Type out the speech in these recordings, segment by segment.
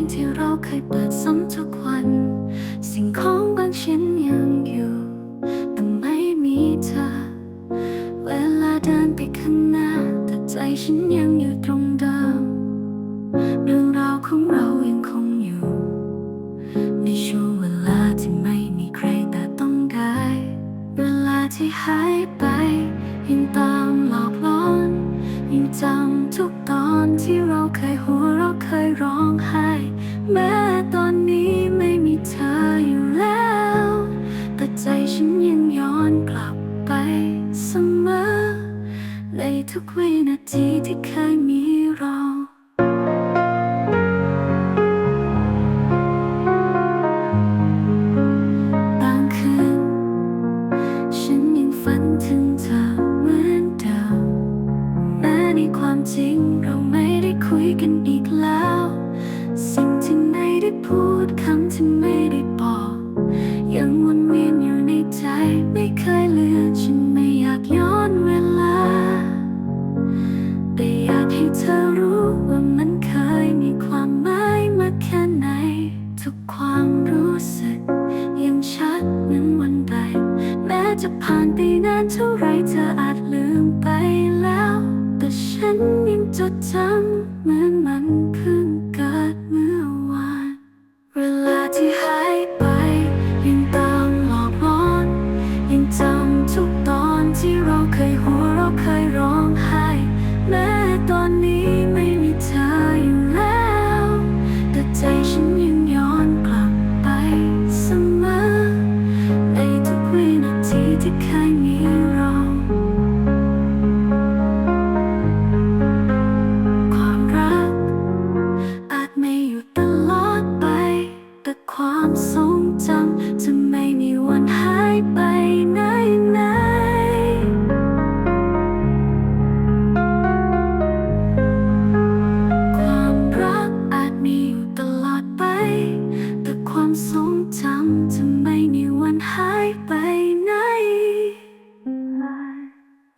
งที่เราเคยเปิดซ้ำทุกวัน สิ่งของบางชิ้นยังอยู่ แต่ไม่มีเธอ เวลาเดินไปข้างหน้า แต่ใจฉันยังอยู่ตรงเดิม เรื่องราวของเรายังคงอยู่ ในช่วงเวลาที่ไม่มีใครแต่ต้องได้เวลาที่หายไปยิ่งตามหลอกหลอนยังจำทุกตอนที่ เคยร้องไห้ แม้ตอนนี้ไม่มีเธออยู่แล้ว แต่ใจฉันยังย้อนกลับไปเสมอ ในทุกวินาทีที่เคยมีเราบางคืนฉันยังฝันถึงเธอเหมือนเดิมแม้ในความจริงเราไม่ คุยกันอีกแล้ว สิ่งที่ไม่ได้พูดคำที่ไม่ได้บอก ยังวนเวียนอยู่ในใจไม่เคยเลือนฉันไม่อยากย้อนเวลา แต่อยากให้เธอรู้ว่ามันเคยมีความหมายมากแค่ไหน ทุกความรู้สึก ยังชัดเหมือนวันใดแม้จะผ่านไปนานเท่าไรเธออาจ ทรงจำจะไม่มีวันหายไปไหนไหนความรักอาจมีอยู่ตลอดไป แต่ความทรงจำจะไม่มีวันหายไปไหน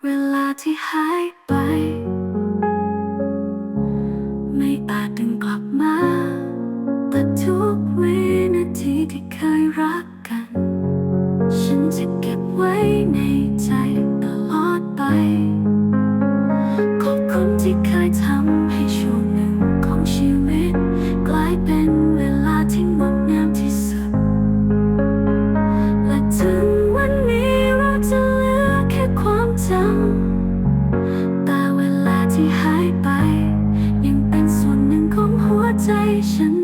เวลาที่หายไป ไม่อาจ ที่เคยรักกัน ฉันจะเก็บไว้ในใจตลอดไป ขอบคุณที่เคยทำให้ช่วงหนึ่งของชีวิต กลายเป็นเวลาที่งดงามที่สุด และถึงวันนี้เราจะเหลือแค่ความจำแต่เวลาที่หายไป ยังเป็นส่วนหนึ่งของหัวใจฉัน